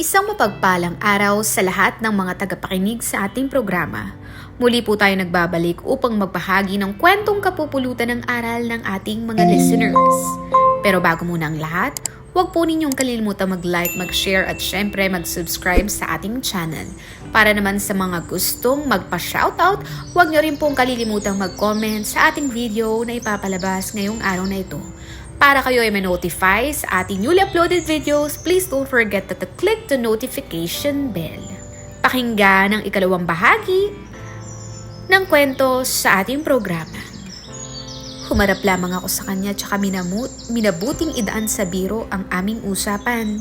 Isang mapagpalang araw sa lahat ng mga tagapakinig sa ating programa. Muli po tayo nagbabalik upang magbahagi ng kwentong kapupulutan ng aral ng ating mga listeners. Pero bago muna ang lahat, huwag po ninyong kalimutan mag-like, mag-share at syempre mag-subscribe sa ating channel. Para naman sa mga gustong magpa-shoutout, huwag nyo rin pong kalilimutang mag-comment sa ating video na ipapalabas ngayong araw na ito. Para kayo ay ma-notify sa ating newly uploaded videos, please don't forget to click the notification bell. Pakinggan ang ikalawang bahagi ng kwento sa ating programa. Humarap lamang ako sa kanya tsaka minamut, minabuting idaan sa biro ang aming usapan.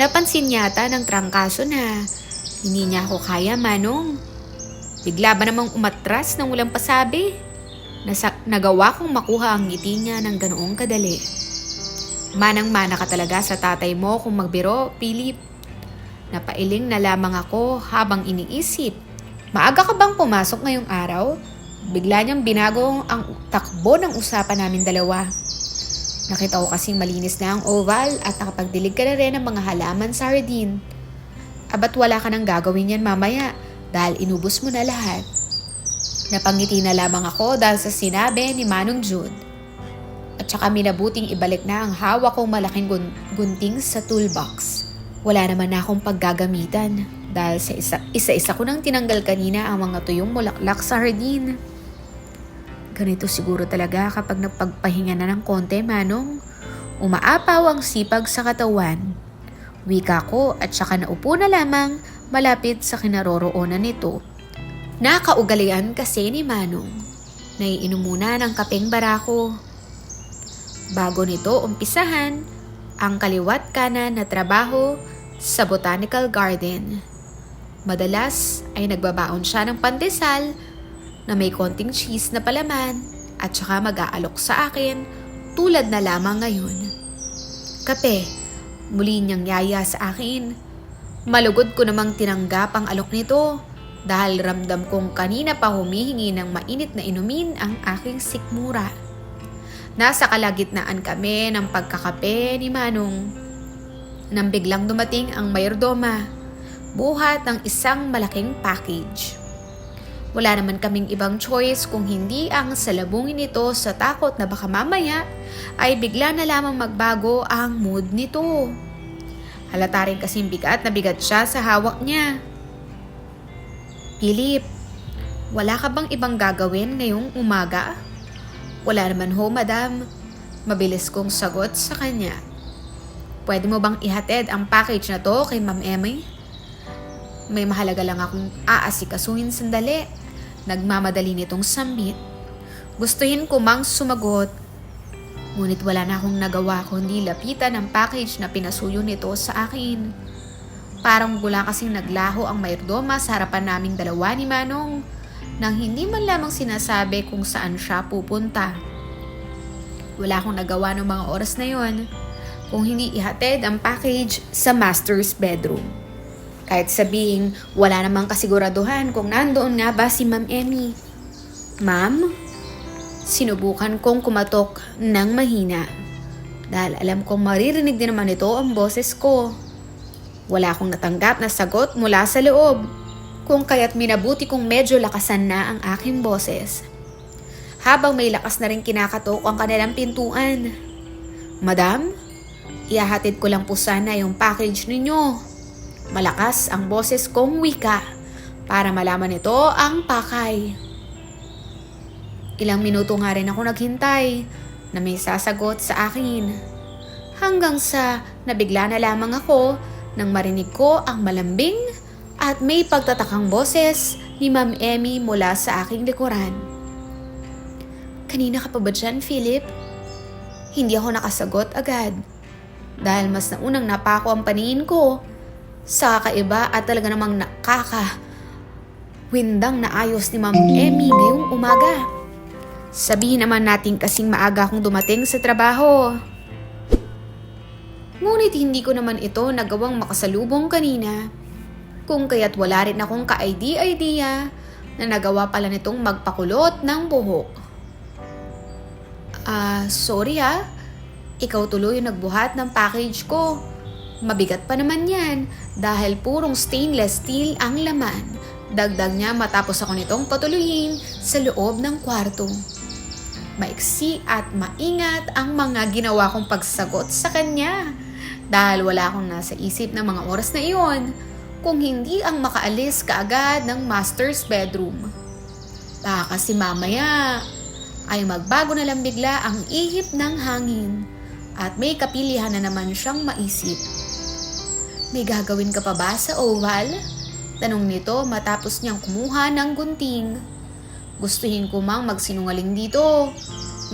Napansin yata ng trangkaso na hindi niya ako kaya manong. Bigla ba namang umatras ng walang pasabi? Nasa, nagawa kong makuha ang ngiti niya ng ganoong kadali. Manang-mana ka talaga sa tatay mo kung magbiro, Philip. Napailing na lamang ako habang iniisip. Maaga ka bang pumasok ngayong araw? Bigla niyang binago ang takbo ng usapan namin dalawa. Nakita ko kasing malinis na ang oval at nakapagdilig ka na rin ng mga halaman sa hardin. Abat wala ka nang gagawin yan mamaya dahil inubos mo na lahat. Napangiti na lamang ako dahil sa sinabi ni Manong Jude. At saka minabuting ibalik na ang hawak kong malaking gun- gunting sa toolbox. Wala naman na akong paggagamitan dahil sa isa, isa-isa ko nang tinanggal kanina ang mga tuyong mulaklak sa hardin. Ganito siguro talaga kapag napagpahinga na ng konti, Manong. Umaapaw ang sipag sa katawan. Wika ko at saka naupo na lamang malapit sa kinaroroonan nito. Nakaugalian kasi ni Manong. Naiinom muna ng kapeng barako. Bago nito umpisahan ang kaliwat kanan na trabaho sa Botanical Garden. Madalas ay nagbabaon siya ng pandesal na may konting cheese na palaman at saka mag-aalok sa akin tulad na lamang ngayon. Kape, muli niyang yaya sa akin. Malugod ko namang tinanggap ang alok nito dahil ramdam kong kanina pa humihingi ng mainit na inumin ang aking sikmura. Nasa kalagitnaan kami ng pagkakape ni Manong. Nang biglang dumating ang mayordoma, buhat ng isang malaking package. Wala naman kaming ibang choice kung hindi ang salabungin nito sa takot na baka mamaya ay bigla na lamang magbago ang mood nito. Halata rin kasing bigat na bigat siya sa hawak niya. Philip, wala ka bang ibang gagawin ngayong umaga? Wala naman ho, madam. Mabilis kong sagot sa kanya. Pwede mo bang ihatid ang package na to kay Ma'am Emmy? May mahalaga lang akong aasikasuhin sandali. Nagmamadali nitong sambit. Gustuhin ko mang sumagot. Ngunit wala na akong nagawa kundi lapitan ang package na pinasuyo nito sa akin. Parang gula kasing naglaho ang mayordoma sa harapan naming dalawa ni Manong nang hindi man lamang sinasabi kung saan siya pupunta. Wala akong nagawa ng mga oras na yon kung hindi ihatid ang package sa master's bedroom. Kahit sabing wala namang kasiguraduhan kung nandoon nga ba si Ma'am Emmy. Ma'am, sinubukan kong kumatok ng mahina dahil alam kong maririnig din naman ito ang boses ko. Wala akong natanggap na sagot mula sa loob, kung kaya't minabuti kong medyo lakasan na ang aking boses. Habang may lakas na rin kinakatok ang kanilang pintuan. Madam, ihahatid ko lang po sana yung package ninyo. Malakas ang boses kong wika para malaman nito ang pakay. Ilang minuto nga rin ako naghintay na may sasagot sa akin. Hanggang sa nabigla na lamang ako nang marinig ko ang malambing at may pagtatakang boses ni Ma'am Emmy mula sa aking likuran. Kanina ka pa ba dyan, Philip? Hindi ako nakasagot agad dahil mas naunang napako ang paningin ko sa kakaiba at talaga namang nakaka windang na ayos ni Ma'am Emmy ngayong umaga. Sabihin naman natin kasing maaga akong dumating sa trabaho. Ngunit hindi ko naman ito nagawang makasalubong kanina. Kung kaya't wala rin akong ka-idea na nagawa pala nitong magpakulot ng buhok. Ah, sorry ha. Ikaw tuloy yung nagbuhat ng package ko. Mabigat pa naman yan dahil purong stainless steel ang laman. Dagdag niya matapos ako nitong patuloyin sa loob ng kwarto. Maiksi at maingat ang mga ginawa kong pagsagot sa kanya dahil wala akong nasa isip ng mga oras na iyon kung hindi ang makaalis kaagad ng master's bedroom. Baka kasi mamaya ay magbago na lang bigla ang ihip ng hangin at may kapilihan na naman siyang maisip. May gagawin ka pa ba sa oval? Tanong nito matapos niyang kumuha ng gunting. Gustuhin ko mang magsinungaling dito.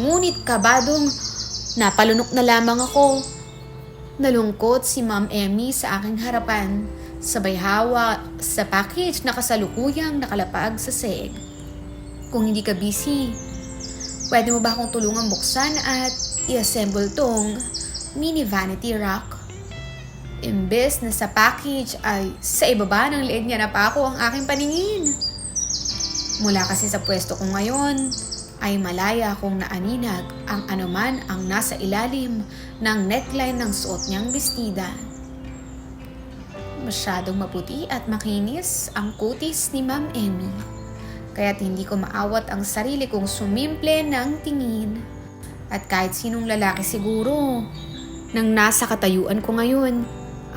Ngunit kabadong napalunok na lamang ako. Nalungkot si Ma'am Emmy sa aking harapan. Sabay hawa sa package na kasalukuyang nakalapag sa seg. Kung hindi ka busy, pwede mo ba akong tulungan buksan at i-assemble tong mini vanity rack? Imbes na sa package ay sa ibaba ng leeg niya na pa ako ang aking paningin. Mula kasi sa pwesto ko ngayon, ay malaya kong naaninag ang anuman ang nasa ilalim ng neckline ng suot niyang bestida. Masyadong maputi at makinis ang kutis ni Ma'am Emmy. Kaya't hindi ko maawat ang sarili kong sumimple ng tingin. At kahit sinong lalaki siguro, nang nasa katayuan ko ngayon,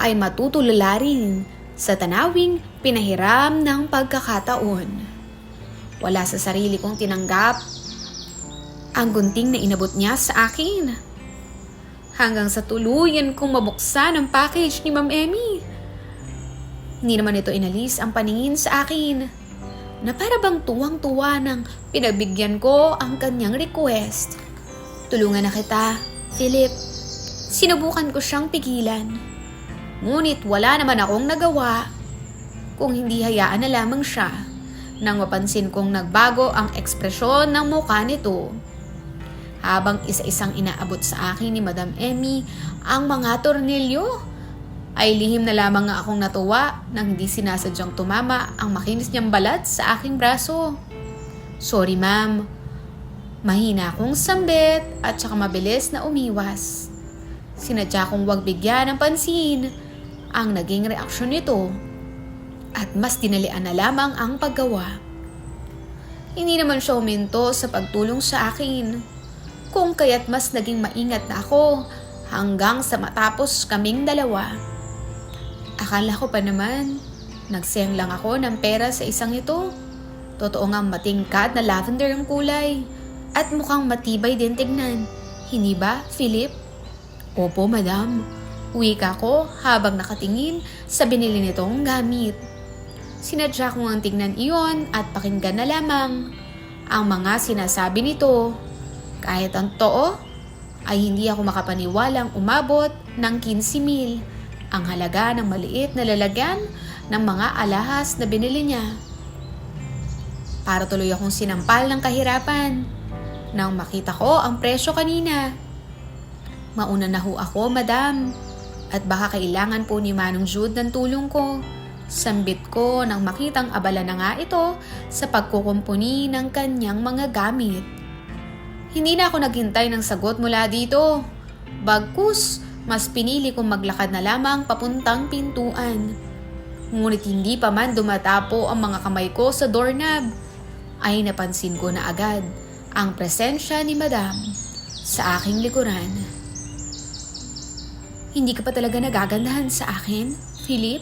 ay matutulala rin sa tanawing pinahiram ng pagkakataon. Wala sa sarili kong tinanggap ang gunting na inabot niya sa akin. Hanggang sa tuluyan kong mabuksan ang package ni Ma'am Emmy. Hindi naman ito inalis ang paningin sa akin na para bang tuwang-tuwa nang pinagbigyan ko ang kanyang request. Tulungan na kita, Philip. Sinubukan ko siyang pigilan. Ngunit wala naman akong nagawa kung hindi hayaan na lamang siya nang mapansin kong nagbago ang ekspresyon ng mukha nito. Habang isa-isang inaabot sa akin ni Madam Emmy ang mga tornilyo, ay lihim na lamang nga akong natuwa nang hindi sinasadyang tumama ang makinis niyang balat sa aking braso. Sorry ma'am, mahina akong sambit at saka mabilis na umiwas. Sinadya kong wag bigyan ng pansin ang naging reaksyon nito at mas dinalian na lamang ang paggawa. Hindi naman siya uminto sa pagtulong sa akin, kung kaya't mas naging maingat na ako hanggang sa matapos kaming dalawa. Akala ko pa naman, nagsayang lang ako ng pera sa isang ito. Totoo nga matingkad na lavender ang kulay at mukhang matibay din tignan. Hindi ba, Philip? Opo, madam. Wika ko habang nakatingin sa binili nitong gamit. Sinadya ko ang tingnan iyon at pakinggan na lamang ang mga sinasabi nito. Kahit ang too, ay hindi ako makapaniwalang umabot ng 15 mil ang halaga ng maliit na lalagyan ng mga alahas na binili niya. Para tuloy akong sinampal ng kahirapan nang makita ko ang presyo kanina. Mauna na ho ako, madam. At baka kailangan po ni Manong Jude ng tulong ko. Sambit ko nang makitang abala na nga ito sa pagkukumpuni ng kanyang mga gamit. Hindi na ako naghintay ng sagot mula dito. Bagkus, mas pinili kong maglakad na lamang papuntang pintuan. Ngunit hindi pa man dumatapo ang mga kamay ko sa doorknob, ay napansin ko na agad ang presensya ni Madam sa aking likuran. Hindi ka pa talaga nagagandahan sa akin, Philip?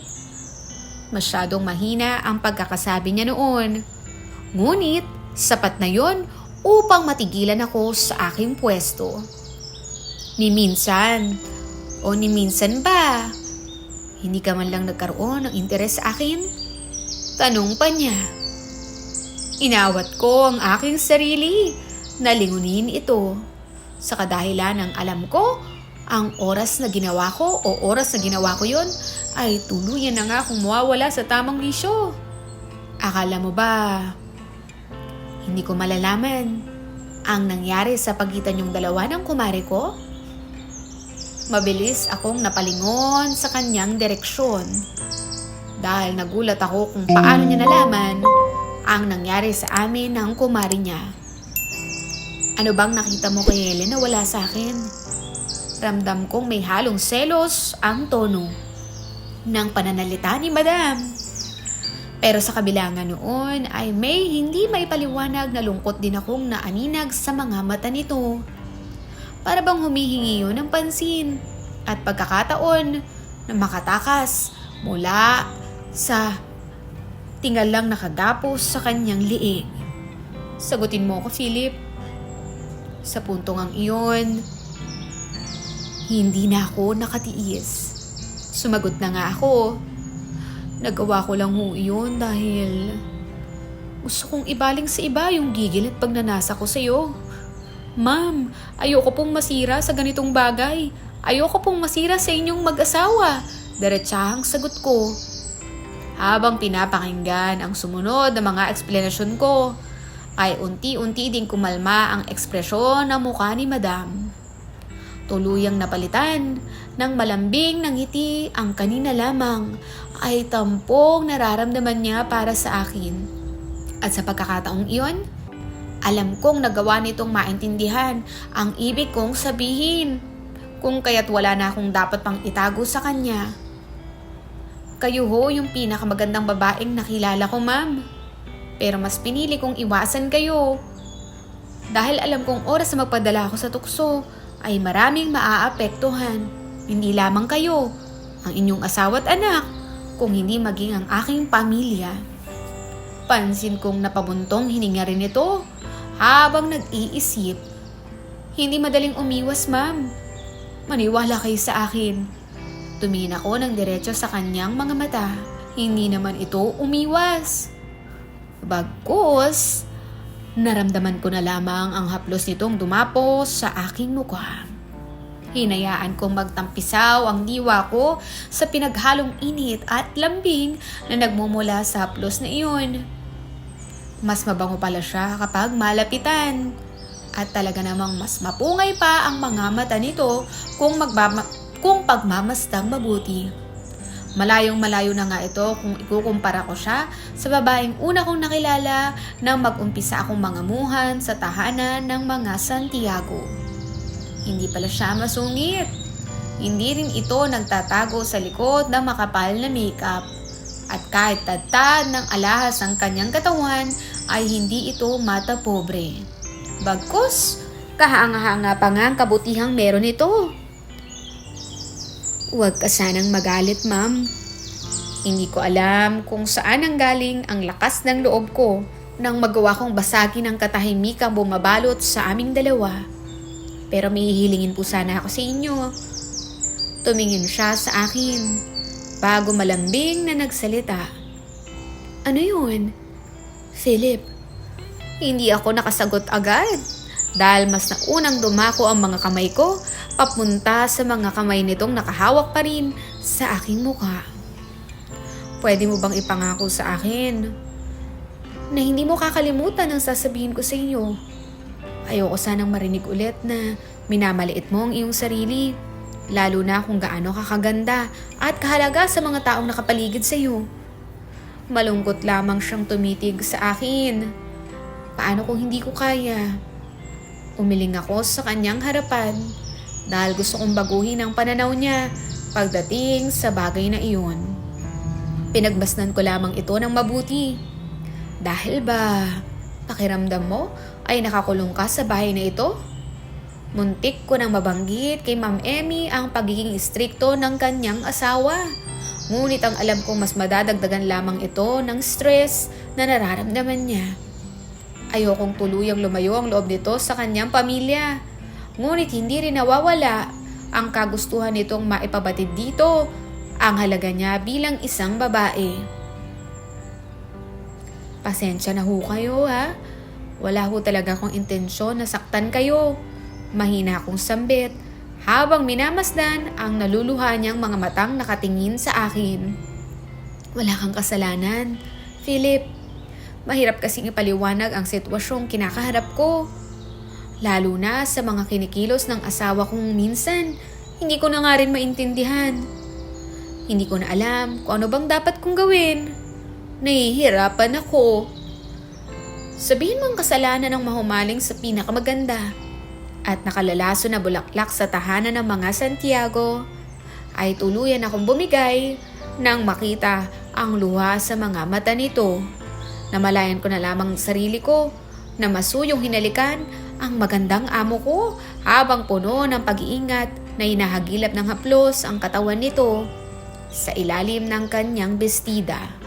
Masyadong mahina ang pagkakasabi niya noon. Ngunit, sapat na yon upang matigilan ako sa aking pwesto. Ni minsan, o ni minsan ba, hindi ka man lang nagkaroon ng interes sa akin? Tanong pa niya. Inawat ko ang aking sarili na lingunin ito sa kadahilan ng alam ko ang oras na ginawa ko o oras na ginawa ko yon ay tuluyan na nga kung mawawala sa tamang bisyo. Akala mo ba hindi ko malalaman ang nangyari sa pagitan yung dalawa ng kumare ko? Mabilis akong napalingon sa kanyang direksyon dahil nagulat ako kung paano niya nalaman ang nangyari sa amin ng kumare niya. Ano bang nakita mo kay Helen na wala sa akin? Ramdam kong may halong selos ang tono ng pananalita ni Madam. Pero sa kabila nga noon ay may hindi maipaliwanag na lungkot din akong naaninag sa mga mata nito. Para bang humihingi yun ng pansin at pagkakataon na makatakas mula sa tingal lang nakagapos sa kanyang liig. Sagutin mo ko, Philip. Sa puntong ang iyon, hindi na ako nakatiis. Sumagot na nga ako. Nagawa ko lang ho iyon dahil gusto kong ibaling sa iba yung gigil at pagnanasa ko sa'yo. Ma'am, ayoko pong masira sa ganitong bagay. Ayoko pong masira sa inyong mag-asawa. Diretsahang sagot ko. Habang pinapakinggan ang sumunod na mga eksplanasyon ko, ay unti-unti ding kumalma ang ekspresyon ng mukha ni Madam. Tuluyang napalitan ng malambing ng ngiti ang kanina lamang ay tampong nararamdaman niya para sa akin. At sa pagkakataong iyon, alam kong nagawa nitong maintindihan ang ibig kong sabihin. Kung kaya't wala na akong dapat pang itago sa kanya. Kayo ho yung pinakamagandang babaeng nakilala ko, ma'am. Pero mas pinili kong iwasan kayo. Dahil alam kong oras na magpadala ako sa tukso ay maraming maaapektuhan. Hindi lamang kayo, ang inyong asawa at anak, kung hindi maging ang aking pamilya. Pansin kong napabuntong hininga rin ito habang nag-iisip. Hindi madaling umiwas, ma'am. Maniwala kayo sa akin. Tumingin ako ng diretso sa kanyang mga mata. Hindi naman ito umiwas. Bagkus, naramdaman ko na lamang ang haplos nitong dumapos sa aking mukha. Hinayaan kong magtampisaw ang diwa ko sa pinaghalong init at lambing na nagmumula sa haplos na iyon. Mas mabango pala siya kapag malapitan. At talaga namang mas mapungay pa ang mga mata nito kung, magbama- kung pagmamastang mabuti. Malayong malayo na nga ito kung ikukumpara ko siya sa babaeng una kong nakilala nang mag-umpisa akong mangamuhan sa tahanan ng mga Santiago. Hindi pala siya masungit. Hindi rin ito nagtatago sa likod ng makapal na makeup. At kahit tatad ng alahas ang kanyang katawan ay hindi ito mata pobre. Bagkus, kahanga-hanga pa nga ang kabutihang meron ito. Huwag ka sanang magalit, ma'am. Hindi ko alam kung saan ang galing ang lakas ng loob ko nang magawa kong basagin ang katahimikang bumabalot sa aming dalawa. Pero may hihilingin po sana ako sa inyo. Tumingin siya sa akin bago malambing na nagsalita. Ano yun? Philip, hindi ako nakasagot agad dahil mas naunang dumako ang mga kamay ko papunta sa mga kamay nitong nakahawak pa rin sa aking mukha. Pwede mo bang ipangako sa akin na hindi mo kakalimutan ang sasabihin ko sa inyo? Ayoko sanang marinig ulit na minamaliit mo ang iyong sarili, lalo na kung gaano kakaganda at kahalaga sa mga taong nakapaligid sa iyo. Malungkot lamang siyang tumitig sa akin. Paano kung hindi ko kaya? Umiling ako sa kanyang harapan dahil gusto kong baguhin ang pananaw niya pagdating sa bagay na iyon. Pinagbasnan ko lamang ito ng mabuti. Dahil ba, pakiramdam mo ay nakakulong ka sa bahay na ito? Muntik ko nang mabanggit kay Ma'am Emmy ang pagiging istrikto ng kanyang asawa. Ngunit ang alam kong mas madadagdagan lamang ito ng stress na nararamdaman niya. Ayokong tuluyang lumayo ang loob nito sa kanyang pamilya. Ngunit hindi rin nawawala ang kagustuhan nitong maipabatid dito ang halaga niya bilang isang babae. Pasensya na ho kayo ha. Wala ho talaga akong intensyon na saktan kayo. Mahina akong sambit habang minamasdan ang naluluha niyang mga matang nakatingin sa akin. Wala kang kasalanan, Philip. Mahirap kasing ipaliwanag ang sitwasyong kinakaharap ko. Lalo na sa mga kinikilos ng asawa kong minsan, hindi ko na nga rin maintindihan. Hindi ko na alam kung ano bang dapat kong gawin. Nahihirapan ako. Sabihin mo ang kasalanan ng mahumaling sa pinakamaganda. at nakalalaso na bulaklak sa tahanan ng mga Santiago, ay tuluyan akong bumigay nang makita ang luha sa mga mata nito. Namalayan ko na lamang sarili ko na masuyong hinalikan ang magandang amo ko habang puno ng pag-iingat na inahagilap ng haplos ang katawan nito sa ilalim ng kanyang bestida.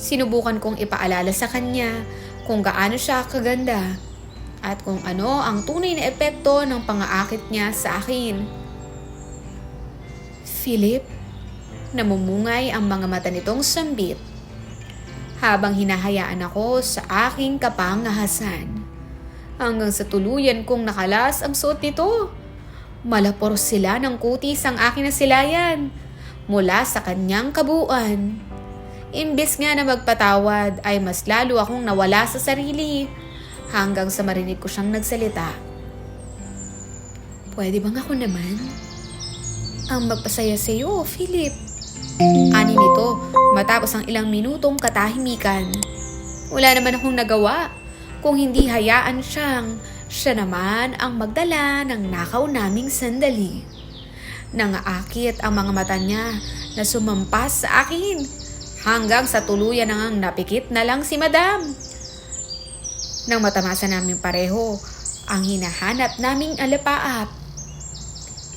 Sinubukan kong ipaalala sa kanya kung gaano siya kaganda at kung ano ang tunay na epekto ng pangaakit niya sa akin. Philip, namumungay ang mga mata nitong sambit habang hinahayaan ako sa aking kapangahasan. Hanggang sa tuluyan kong nakalas ang suot nito. Malapor sila ng kutis ang aking nasilayan mula sa kanyang kabuuan. Imbes nga na magpatawad ay mas lalo akong nawala sa sarili hanggang sa marinig ko siyang nagsalita. Pwede bang ako naman? Ang magpasaya sa iyo, Philip. Ani nito matapos ang ilang minutong katahimikan. Wala naman akong nagawa kung hindi hayaan siyang siya naman ang magdala ng nakaw naming sandali. Nangaakit ang mga mata niya na sumampas sa akin hanggang sa tuluyan nang napikit na lang si madam. Nang matamasa namin pareho ang hinahanap naming alapaap.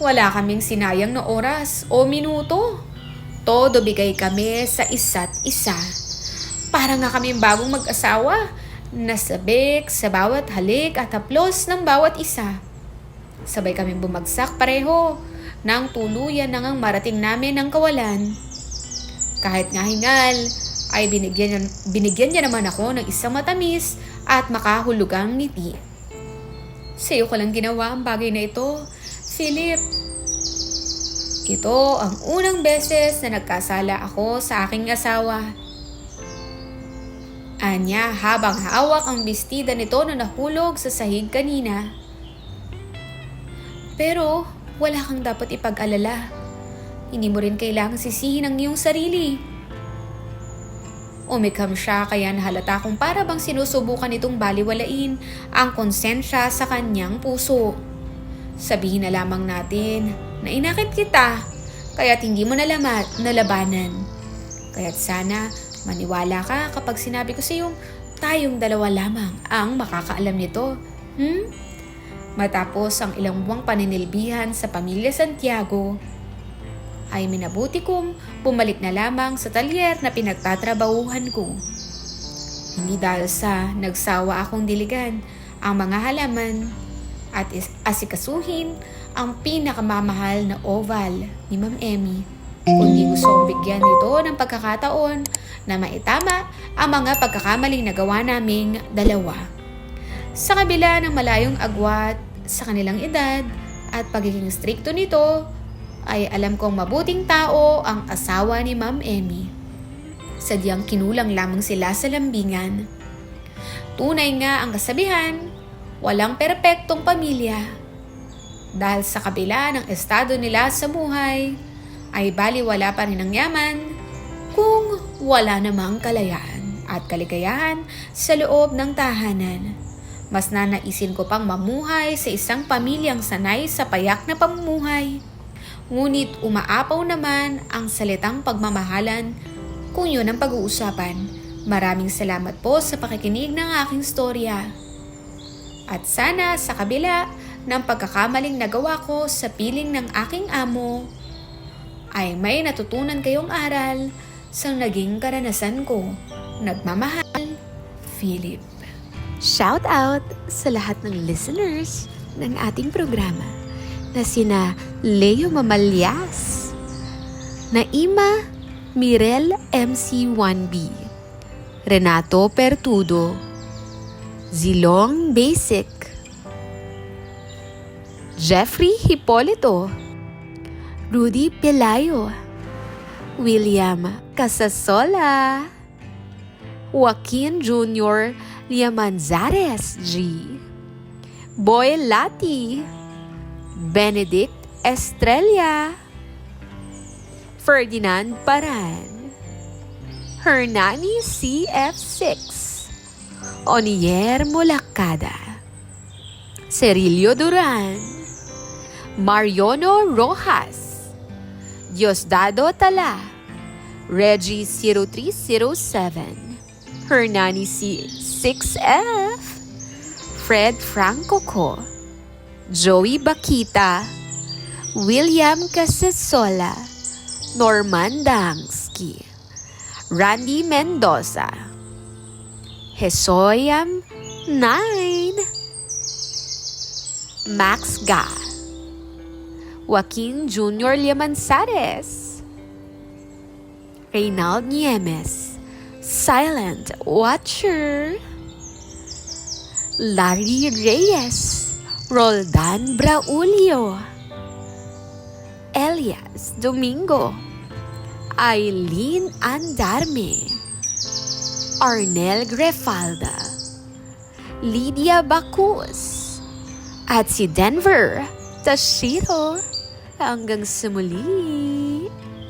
Wala kaming sinayang na oras o minuto. Todo bigay kami sa isa't isa. Para nga kami bagong mag-asawa, nasabik sa bawat halik at haplos ng bawat isa. Sabay kami bumagsak pareho nang tuluyan nang ang marating namin ng kawalan. Kahit nga hingal, ay binigyan, binigyan niya naman ako ng isang matamis at makahulugang ngiti. Sa iyo ko lang ginawa ang bagay na ito, Philip. Ito ang unang beses na nagkasala ako sa aking asawa. Anya habang hawak ang bestida nito na nahulog sa sahig kanina. Pero wala kang dapat ipag-alala. Hindi mo rin kailangang sisihin ang iyong sarili. Umikam siya kaya nahalata kung para bang sinusubukan nitong baliwalain ang konsensya sa kanyang puso. Sabihin na lamang natin na inakit kita kaya't hindi mo nalamat nalabanan. Kaya't sana maniwala ka kapag sinabi ko sa iyong tayong dalawa lamang ang makakaalam nito. Hmm? Matapos ang ilang buwang paninilbihan sa pamilya Santiago, ay minabuti kong bumalik na lamang sa talyer na pinagtatrabahuhan ko. Hindi dahil sa nagsawa akong diligan ang mga halaman at asikasuhin ang pinakamamahal na oval ni Ma'am Emmy, kundi gusto kong bigyan nito ng pagkakataon na maitama ang mga pagkakamaling nagawa naming dalawa. Sa kabila ng malayong agwat sa kanilang edad at pagiging strikto nito, ay alam kong mabuting tao ang asawa ni Ma'am Emmy. Sadyang kinulang lamang sila sa lambingan. Tunay nga ang kasabihan, walang perpektong pamilya. Dahil sa kabila ng estado nila sa buhay, ay baliwala pa rin ang yaman kung wala namang kalayaan at kaligayahan sa loob ng tahanan. Mas nanaisin ko pang mamuhay sa isang pamilyang sanay sa payak na pamumuhay. Ngunit umaapaw naman ang salitang pagmamahalan kung yun ang pag-uusapan. Maraming salamat po sa pakikinig ng aking storya. At sana sa kabila ng pagkakamaling nagawa ko sa piling ng aking amo, ay may natutunan kayong aral sa naging karanasan ko. Nagmamahal, Philip. Shout out sa lahat ng listeners ng ating programa na sina Leo Mamalyas, Naima Mirel MC1B, Renato Pertudo, Zilong Basic, Jeffrey Hipolito, Rudy Pelayo, William Casasola, Joaquin Jr. Liamanzares G, Boy Lati, Benedict Estrella, Ferdinand Paran, Hernani CF6, Onier Mulakada, Cerilio Duran, Mariono Rojas, Diosdado Tala, Reggie 0307, Hernani C 6F, Fred Franco Co, Joey Bakita, William Casasola, Norman Dangsky, Randy Mendoza, Hesoyam 9, Max Ga, Joaquin Jr. Liamanzares, Reynald Niemes, Silent Watcher, Larry Reyes, Roldan Braulio, Elias Domingo, Eileen Andarme, Arnel Grefalda, Lydia Bacus, at si Denver Tashiro. Hanggang sa.